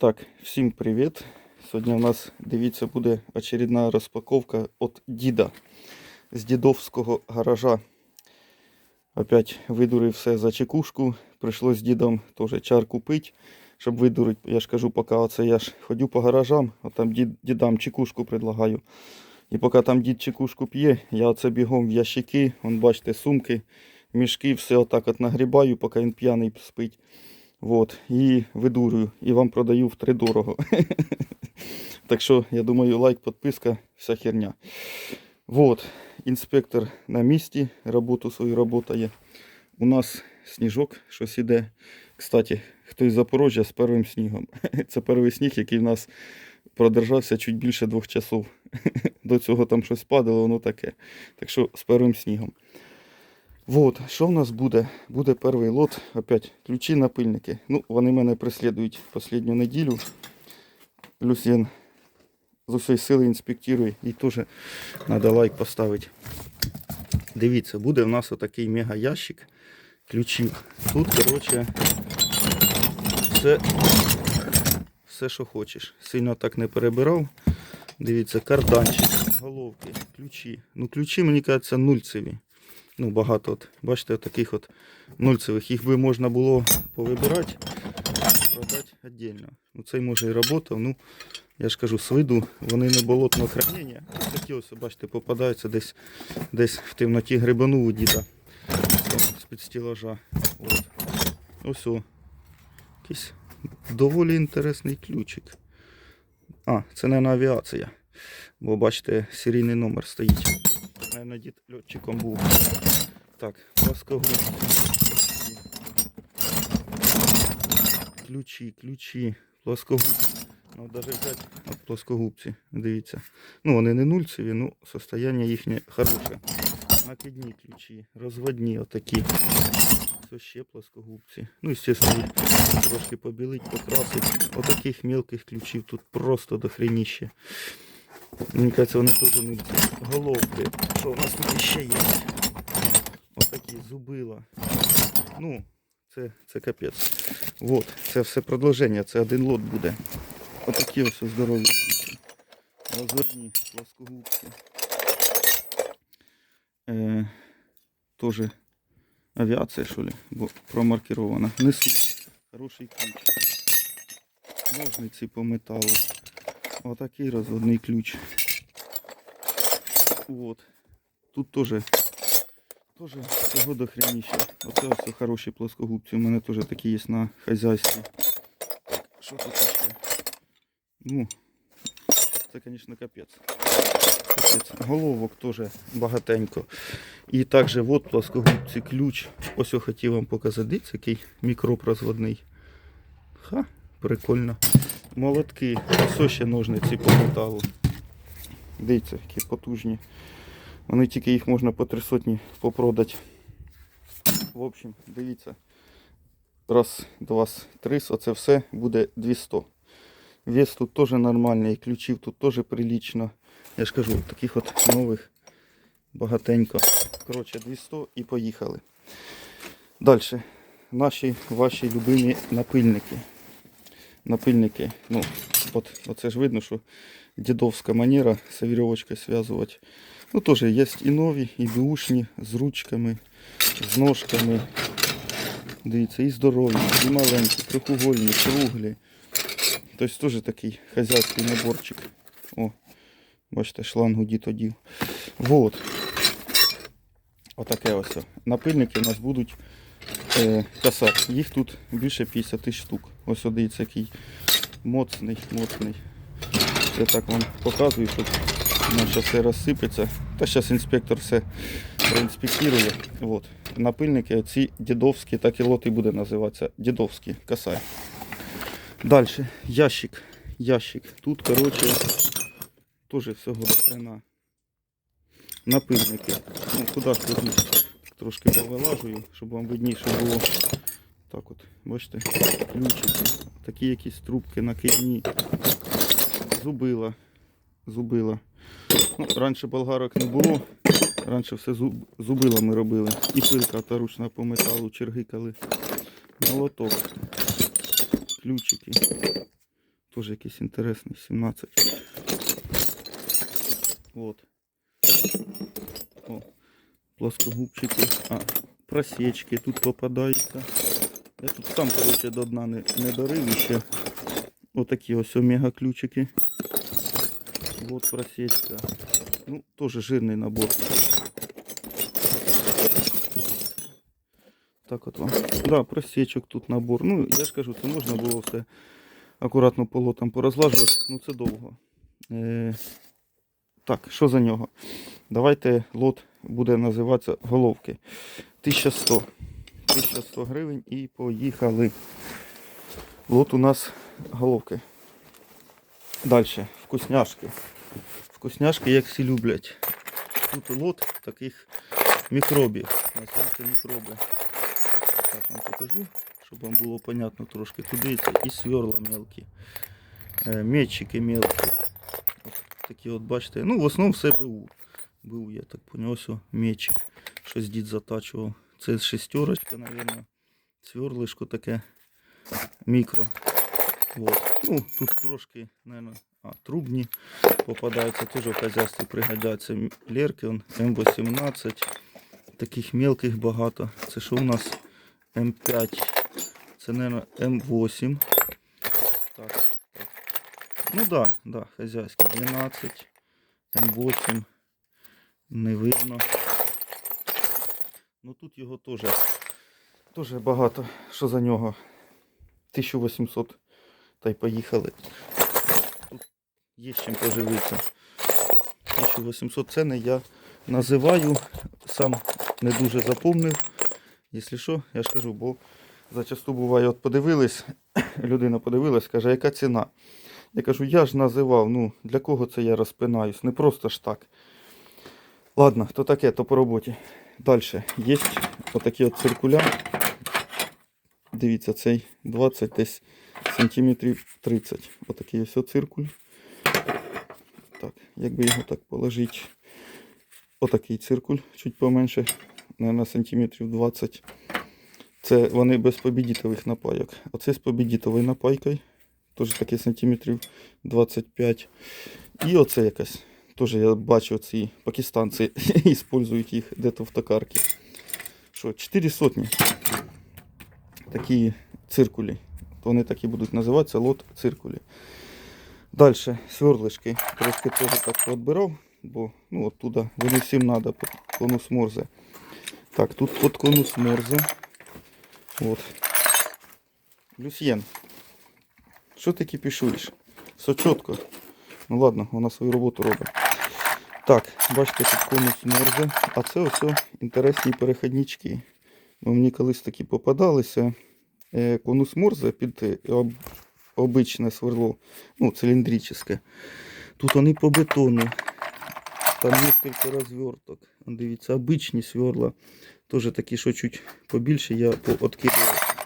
Так, всім привіт. Сьогодні у нас, дивіться, буде очередна розпаковка від діда з дідовського гаража. Опять видурив все за чекушку. Прийшлось дідом теж чарку пити, щоб видурити. Я ж кажу, поки оце я ж ходю по гаражам, а там дід, дідам чекушку предлагаю. І поки там дід чекушку п'є, я оце бігом в ящики, вон бачите, сумки, мішки, все отак от нагрібаю, поки він п'яний спить. Вот, і видурюю, і вам продаю втридорого. так що, я думаю, лайк, підписка, вся херня. Вот, інспектор на місці, роботу свою работає. У нас сніжок, щось іде. Кстати, хто із Запорожжя з першим снігом. Це перший сніг, який в нас продержався чуть більше двох часов. До цього там щось падало, воно таке. Так що з першим снігом. Вот, що в нас буде? Буде перший лот, опять ключі напильники. Ну, вони мене преслідують останню неділю. Плюс я з усієї сили інспектую і теж треба лайк поставити. Дивіться, буде в нас отакий мега ящик ключів. Тут, коротше, все, все, що хочеш. Сильно так не перебирав. Дивіться, карданчик, головки, ключі. Ну, ключі, мені кажеться, нульцеві. Ну, багато, от, бачите, таких от нульцевих. Їх би можна було повибирати, продати віддільно. Ну, цей може і працював. Ну, я ж кажу, з виду вони не болотного хранення. Такі ось, бачите, попадаються десь, десь в темноті грибанув у діда з-під стілажа. От. Ось о. Якийсь доволі інтересний ключик. А, це не на авіація. Бо бачите, серійний номер стоїть. Наверно, дід льотчиком був. Так, плоскогубці. Ключі, ключі, плоскогубці. Ну, навіть взяти от плоскогубці, дивіться. Ну, вони не нульцеві, ну, состояние їхнє хороше. Накидні ключі, розводні отакі. Все ще плоскогубці. Ну, їх трошки побілить, покрасить. Отаких мелких ключів тут просто дохреніще. Мені кажется, вони теж не головки. Що у нас тут ще є? Отакі зубила. Ну, це, це капець. Вот, це все продовження, це один лот буде. Отакі ось здорові ключі. Розводні плоскогубці. Е, тоже авіація, що ли, бо промаркирована. Несу. Хороший ключ. Ножниці по металу. Отакий розводний ключ. Вот. Тут тоже цього дохреніше. Оце ось хороші плоскогубці. У мене теж такі є на хазяйстві. Що тут ще? Ну, це, звісно, капець. Капець. Головок теж багатенько. І також от плоскогубці ключ. Ось я хотів вам показати. Дивіться, який мікроб розводний. Ха, прикольно. Молотки, ще ножниці по металу. Дивіться, які потужні. Вони тільки їх можна по три сотні попродати. В общем, дивіться. Раз, два, три, оце все буде 200. Вес тут теж нормальний, ключів тут теж прилично. Я ж кажу, таких от нових багатенько. Коротше, 200 і поїхали. Далі. Наші ваші любимі напильники. Напильники. Ну, от, оце ж видно, що дідовська манера з вірьовочкою зв'язувати. Ну, теж є і нові, і бушні, з ручками, з ножками. Дивіться, і здорові, і маленькі, трьохугольні, круглі. Тобто теж такий хазяйський наборчик. О, бачите, шлангу дід одів. Вот. Отаке ось. Напильники у нас будуть е, касар. Їх тут більше 50 штук. Ось дивіться, який моцний, моцний. Я так вам показую, щоб воно все розсипеться. Та зараз інспектор все проінспектує. Вот. Напильники оці дідовські, так і лот і буде називатися. Дідовські касай. Далі. Ящик. Ящик. Тут, коротше, теж всього до хрена. Напильники. Ну, куди ж тут? Трошки повилажую, щоб вам видніше було. Так от, бачите, ключики. Такі якісь трубки накидні. Зубила. Зубила. Ну, раніше болгарок не було. Раніше все зуб, зубилами робили. І пилка та ручна по металу чергикали. Молоток. Ключики. Теж якийсь інтересний, 17. От. Плоскогубчики. А, просечки тут попадаються. Я тут сам, коротше, до дна не, не дорив ще. Отакі ось омега ключики. Вот просечка. Ну, тоже жирний набор. Так от вам. Да, просечок тут набор. Ну, я ж кажу, це можна було все акуратно по лотам порозлажувати. Ну це довго. Е, так, що за нього? Давайте лот буде називатися головки. 1100. 1100 гривень і поїхали. Лот у нас головки. Далі, вкусняшки. Вкусняшки, як всі люблять. Тут лот таких мікробів. На це мікроби. Так вам покажу, щоб вам було понятно трошки. Тут дивіться і сверла мелкі. Е, Метчики мелкі. Такі от бачите. Ну, в основному все БУ. БУ, я так поняв, ось. Щось дід затачував. Це шестерочка, мабуть. Сверлишко таке мікро. Вот. Ну, тут трошки, наверное, а, трубні попадаються, теж в хазяйстві пригодяться. Лерки, он, М18, таких мелких багато. Це що у нас М5, це, наверное, М8. Так, так. Ну да, да, хазяйський 12, М8, не видно. Ну тут його теж, теж багато, що за нього. 1800 та й поїхали. Тут є з чим поживитися. 1800 це не я називаю, сам не дуже запомнив. Якщо що, я ж кажу, бо зачасту буває, от подивились, людина подивилась, каже, яка ціна. Я кажу, я ж називав, ну для кого це я розпинаюсь? Не просто ж так. Ладно, то таке, то по роботі. Далі. Є отакі от циркуля. Дивіться, цей 20 десь сантиметрів 30. Отакий ось циркуль. Так, якби його так положити. Отакий циркуль, чуть поменше, на сантиметрів 20. Це вони без побідітових напайок. Оце з побідітовою напайкою. Теж такі сантиметрів 25. І оце якась. Теж я бачу ці пакистанці використовують їх десь в токарці. Що, 4 сотні. Такі циркулі. Вони так і будуть називатися лот циркулі. Далі сверлишки. Трошки теж так відбирав, бо ну, оттуда вони всім треба під конус морзе. Так, тут під конус морзе. От. Люсьєн. Що ти кипішуєш? Все чітко. Ну ладно, вона свою роботу робить. Так, бачите, тут конус морзе. А це ось інтересні перехіднички. Бо мені колись такі попадалися. Е, Конус морзе під е, об, обичне сверло, ну, циліндричне. Тут вони по бетону. Там несколько розверток. Дивіться, обичні сверла. Теж такі, що чуть побільше, я пооткидував.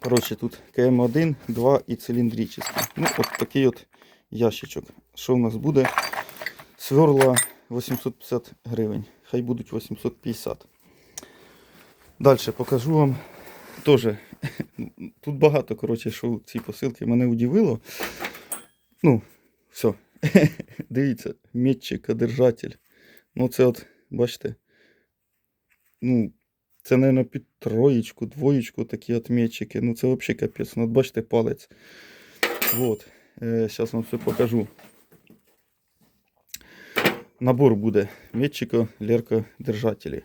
Коротше, тут КМ1, 2 і циліндричний. Ну, от такий от ящичок. Що в нас буде? Сверла 850 гривень. Хай будуть 850. Далі покажу вам. Тоже. Тут багато, коротше, що ці посилки мене удивило. Ну, все. Дивіться, метчик, держатель. Ну, це от, бачите. Ну, це, мабуть, під троєчку, двоєчку такі от метчики. Ну, це взагалі капець. Ну, от бачите, палець. Вот. Е, Зараз вам все покажу. Набор буде метчика, лерка, держателі.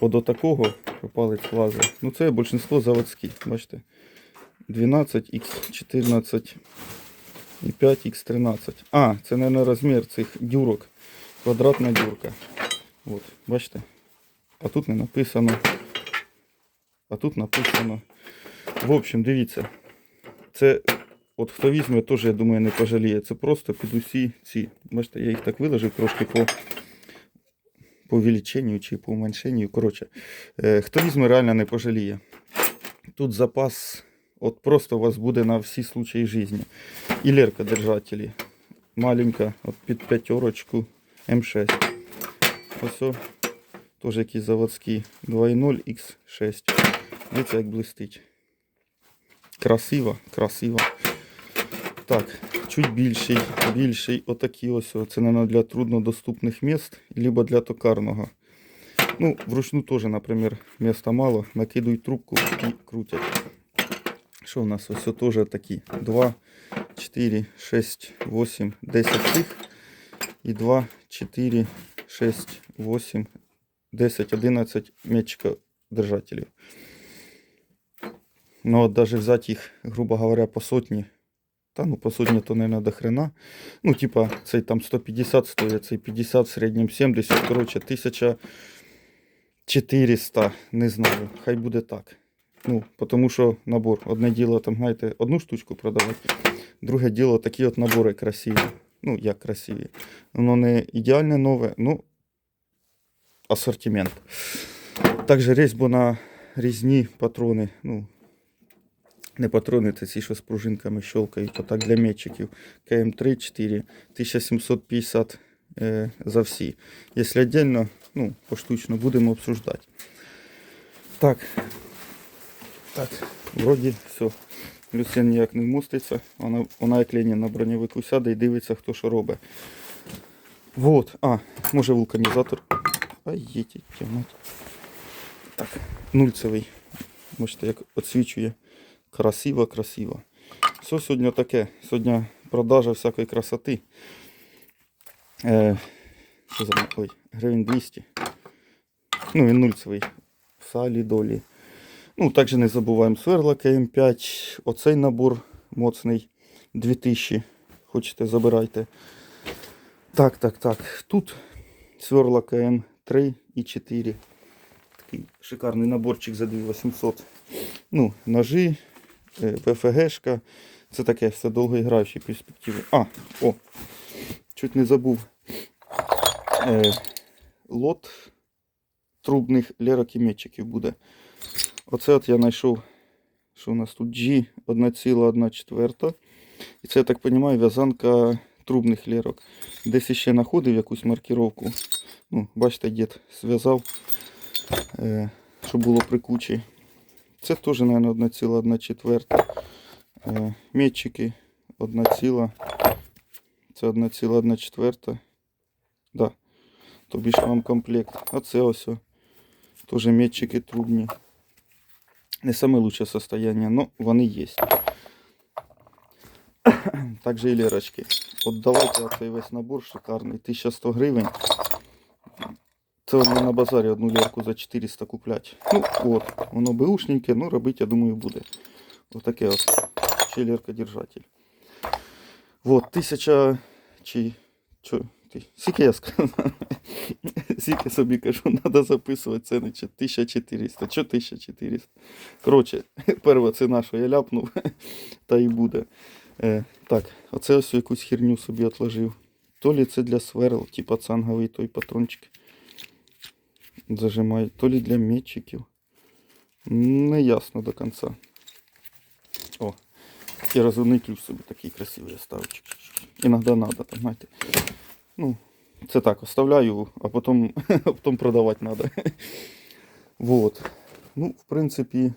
От до такого палець влазить. Ну це більшинство заводські, бачите. 12 x 14 і 5 x 13 А, це, мабуть, розмір цих дюрок. Квадратна дюрка. От, бачите? А тут не написано. А тут написано. В общем, дивіться. Це, от хто візьме, теж, я думаю, не пожаліє. Це просто під усі ці. Бачите, я їх так виложив трошки по по увеличенню чи по уменьшенню. Коротше, е, хто візьме, реально не пожаліє. Тут запас от просто у вас буде на всі случаї життя. І лерка держателі. Маленька, от під п'ятерочку М6. Ось теж якісь заводські 2.0 X6. Дивіться, як блистить. Красиво, красиво. Так, чуть більший, більший, отакий ось. Це, мабуть, для труднодоступних міст, либо для токарного. Ну, вручну теж, наприклад, міста мало. Накидують трубку і крутять. Що у нас? Ось теж такі. 2, 4, 6, 8, 10 цих. І 2, 4, 6, 8, 10, 11 м'ячика держателів. Ну, от даже взять їх, грубо говоря, по сотні. Та ну по сотні то не до хрена. Ну, типа, цей там 150 стоїть, цей 50, в середньому 70. Коротше, 1400, не знаю. Хай буде так. Ну, тому що набор. Одне діло, там, знаєте, одну штучку продавати. Друге діло, такі от набори красиві. Ну, як красиві. Воно не ідеальне нове, ну, асортимент. Також різьбо на різні патрони. Ну, не патрони, це ці, що з пружинками щелкають, то так для метчиків. КМ3 4 1750 е, за всі. Якщо віддільно, ну, поштучно будемо обсуждати. Так. Так, вроді все. Люсен ніяк не вмоститься. Вона, вона як Ленін на броньовику сяде і дивиться, хто що робить. Вот. А, може вулканізатор. Ай, їдіть, тягнуть. Так, нульцевий. Бачите, як підсвічує. Красиво, красиво. Все сьогодні таке. Сьогодні продажа всякої красоти. Е, що за ой, гривень 200. Ну, він нульцевий. Салі долі. Ну, також не забуваємо сверла КМ5. Оцей набор моцний 2000. Хочете, забирайте. Так, так, так. Тут сверла КМ3 і 4. Такий шикарний наборчик за 2800. Ну, ножи, ПФГшка. Це таке все довгоіграючі перспективи. А, о, чуть не забув. Е, лот трубних лерокіметчиків буде. Оце от я знайшов, що у нас тут G 1,1. І це, я так розумію, в'язанка трубних лірок. Десь ще знаходив якусь маркировку. Ну, бачите, дід зв'язав, е, щоб було при кучі. Це теж, мабуть, 1,1 четверта. Е, метчики 1. Це 1,1 четверта. Да. Тобі ж вам комплект. А це ось. Теж метчики трубні. Не саме лучше состояние, но вони є. Также і лірочки. От давайте оцей весь набор шикарний. 1100 гривень. Це вони на базарі одну лірку за 400 куплять. Ну от, воно беушненьке, ну робити, я думаю, буде. Отаке от. Ще лірка держатель. Вот, тисяча чи. Чо? Скільки я сказав? Скільки собі кажу, треба записувати ціни. чи 1400. Що 1400? Коротше, перша ціна, що я ляпнув, та і буде. Е, так, оце ось якусь херню собі отложив. То лі це для сверл, типа цанговий той патрончик. Зажимаю. То лі для метчиків. Не ясно до кінця. О, і розумний ключ собі такий красивий ставив. Іноді треба, там, знаєте. Ну, це так, оставляю, а потім, а потім продавати треба. Вот. Ну, в принципі,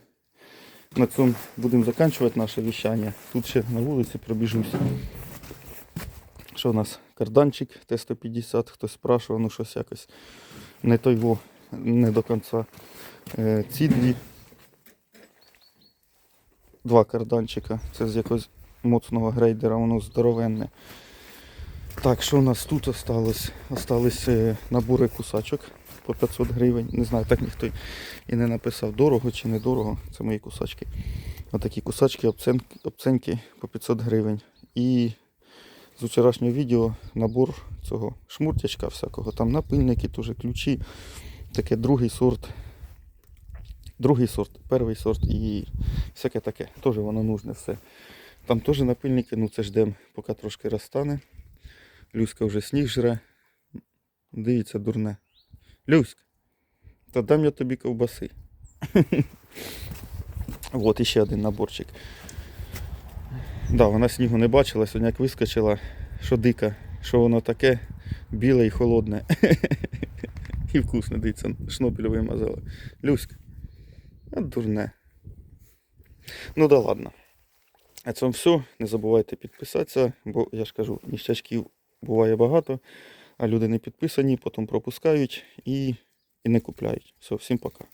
на цьому будемо закінчувати наше віщання. Тут ще на вулиці пробіжусь. Що у нас? Карданчик Т-150, хтось спрашував, ну щось якось не той во, не до кінця. Е, ці дві. Два карданчика. Це з якогось моцного грейдера, воно здоровенне. Так, що у нас тут осталось? Остались е, набори кусачок по 500 гривень. Не знаю, так ніхто і не написав, дорого чи не дорого. Це мої кусачки. Отакі кусачки, обценки, обценки по 500 гривень. І з вчорашнього відео набор цього шмуртячка всякого. Там напильники, теж ключі. Таке другий сорт. Другий сорт, перший сорт і всяке таке. Теж воно нужне все. Там теж напильники, ну це ждемо, поки трошки розтане. Люська вже сніг жре. Дивіться, дурне. Люська, та дам я тобі ковбаси. От іще один наборчик. Да, вона снігу не бачила, сьогодні як вискочила, що дика, що воно таке, біле і холодне. І вкусний, дивіться, шнопель мазала. Люська. А дурне. Ну да ладно. А цьому все. Не забувайте підписатися, бо я ж кажу, ніщачків буває багато, а люди не підписані, потім пропускають і, і не купляють. Все, всім пока.